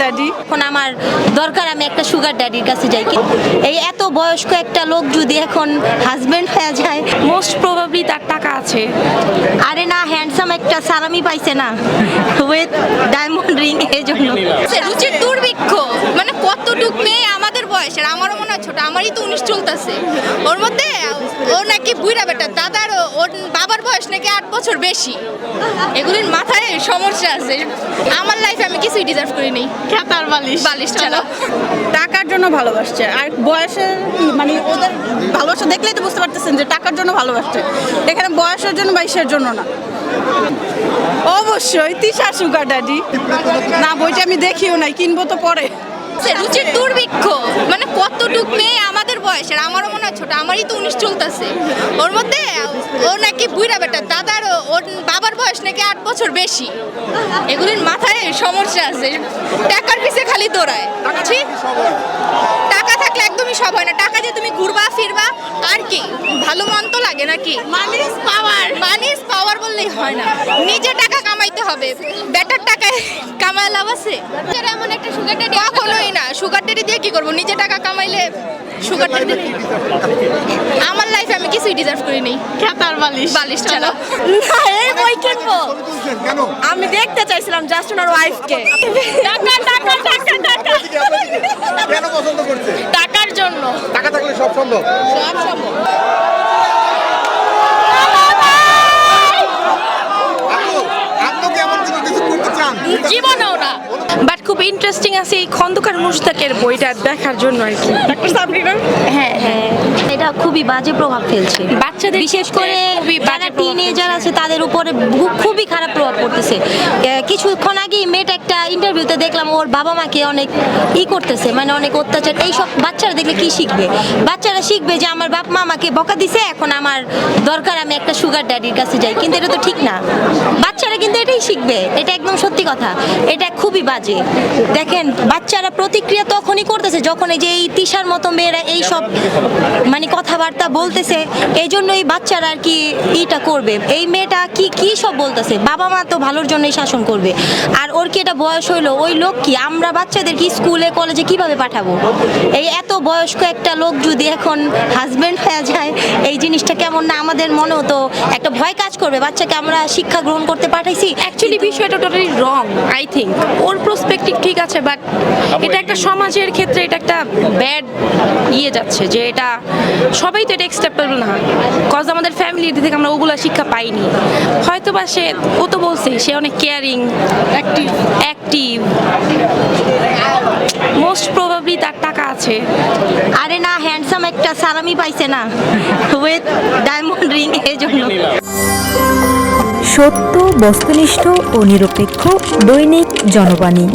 Daddy এখন আমার দরকার আমি একটা সুগার ড্যাডির কাছে যাই। এই এত বয়স্ক একটা লোক যদি এখন হাজবেন্ড হয়ে যায় মোস্ট প্রবাবলি তার টাকা আছে। আরে না হ্যান্ডসাম একটা সালামি পাইছে না। উইথ ডায়মন্ড রিং এই জন্য। রুচির দুর্ভিক্ষ মানে কতটুক মেয়ে আমাদের বয়সের আমারও মনে হয় ছোট আমারই তো উনিশ চলতেছে। ওর মধ্যে ও নাকি বুড়া বেটা দাদার ওর বাবার বয়স নাকি আট বছর বেশি। এগুলির মাথায় সমস্যা আছে। আমার লাইফে আমি কিছুই ডিজার্ভ করিনি খেতার বালিশ। বালিশ ছাড়া। টাকার জন্য ভালোবাসছে। আর বয়সের মানে ওদের ভালোবাসা দেখলেই তো বুঝতে পারতেছেন যে টাকার জন্য ভালোবাসছে। এখানে বয়সের জন্য বাইশের জন্য না। অবশ্যই তিশা সুগার ড্যাডি না বইটা আমি দেখিও নাই কিনবো তো পরে। রুচির দুর্ভিক্ষ। মানে কতটুক মেয়ে আমাদের বয়সের? আমারও মনে হয় ছোট আমারই তো উনিশ চলতেছে। ওর মধ্যে ও নাকি বুড়া বেটা দাদার ওর বাবার বয়স নাকি আট বছর বেশি। এগুলির মাথায় সমস্যা আছে। টাকার পিছে খালি দৌড়ায়। ঠিক টাকা থাকলে একদমই সব হয় না। টাকা দিয়ে তুমি ঘুরবা ফিরবা আর কি? ভালো মন তো লাগে নাকি? মানি পাওয়ার মানিস পাওয়ার বললেই হয় না। নিজে টাকা হবে। বেটার টাকায় কামায় লাভ আছে? এমন একটা সুগার ড্যাডি কখনোই না। সুগার ড্যাডি দিয়ে কি করব? নিজে টাকা কামাইলে সুগার ড্যাডি আমার লাইফে আমি কিছুই ডিজার্ভ করি করিনি খেতার বালিশ। বালিশ ছাড়া না এই বই কিনবো। আমি দেখতে চাইছিলাম জাস্ট ওনার ওয়াইফকে টাকা টাকা টাকা টাকা কেন পছন্দ করছে? টাকার জন্য। টাকা থাকলে সব সম্ভব। সব সম্ভব আপু আপনি কি এমন কোনো কিছু করতে চান জীবনেও না। খুব ইন্টারেস্টিং আছে এই খন্দকার মুশতাকের বইটা দেখার জন্য আর কি। ডাক্তার সাবরিনা হ্যাঁ হ্যাঁ। এটা খুবই বাজে প্রভাব ফেলছে। বাচ্চাদের বিশেষ করে যারা টিনেজার আছে তাদের উপরে খুবই খারাপ প্রভাব পড়তেছে। কিছুক্ষণ আগেই মেয়েটা একটা ইন্টারভিউতে দেখলাম ওর বাবা মাকে অনেক ই করতেছে মানে অনেক অত্যাচার। এইসব বাচ্চারা দেখলে কি শিখবে? বাচ্চারা শিখবে যে আমার বাপ মা আমাকে বকা দিছে এখন আমার দরকার আমি একটা সুগার ড্যাডির কাছে যাই। কিন্তু এটা তো ঠিক না। বাচ্চারা কিন্তু এটাই শিখবে। এটা একদম সত্যি কথা। এটা খুবই বাজে। দেখেন বাচ্চারা প্রতিক্রিয়া তখনই করতেছে যখন এই যে এই তিশার মতো মেয়েরা এই সব মানে কথাবার্তা বলতেছে এই জন্য এই বাচ্চারা আর কি ইটা করবে। এই মেয়েটা কি কি সব বলতেছে? বাবা মা তো ভালোর জন্যই শাসন করবে। আর ওর কি এটা বয়স হইল? ওই লোক কি? আমরা বাচ্চাদের কি স্কুলে কলেজে কীভাবে পাঠাবো? এই এত বয়স্ক একটা লোক যদি এখন হাজব্যান্ড হয়ে যায় এই জিনিসটা কেমন না আমাদের মনেও তো একটা ভয় কাজ করবে। বাচ্চাকে আমরা শিক্ষা গ্রহণ করতে পাঠাইছি। অ্যাকচুয়ালি বিষয়টা টোটালি রং আই থিঙ্ক ওর প্রসপেক্টিভ ঠিক আছে বাট এটা একটা সমাজের ক্ষেত্রে এটা একটা ব্যাড ইয়ে যাচ্ছে যে এটা সবাই তো এটা অ্যাকসেপ্টেবল না। কজ আমাদের ফ্যামিলির থেকে আমরা ওগুলো শিক্ষা পাইনি। হয়তো বা সে ও তো বলছে সে অনেক caring active active most probably তার টাকা আছে। আরে না হ্যান্ডসাম একটা সালামি পাইছে না। উইথ ডায়মন্ড রিং এই জন্য সত্য বস্তুনিষ্ঠ ও নিরপেক্ষ দৈনিক জনবাণী।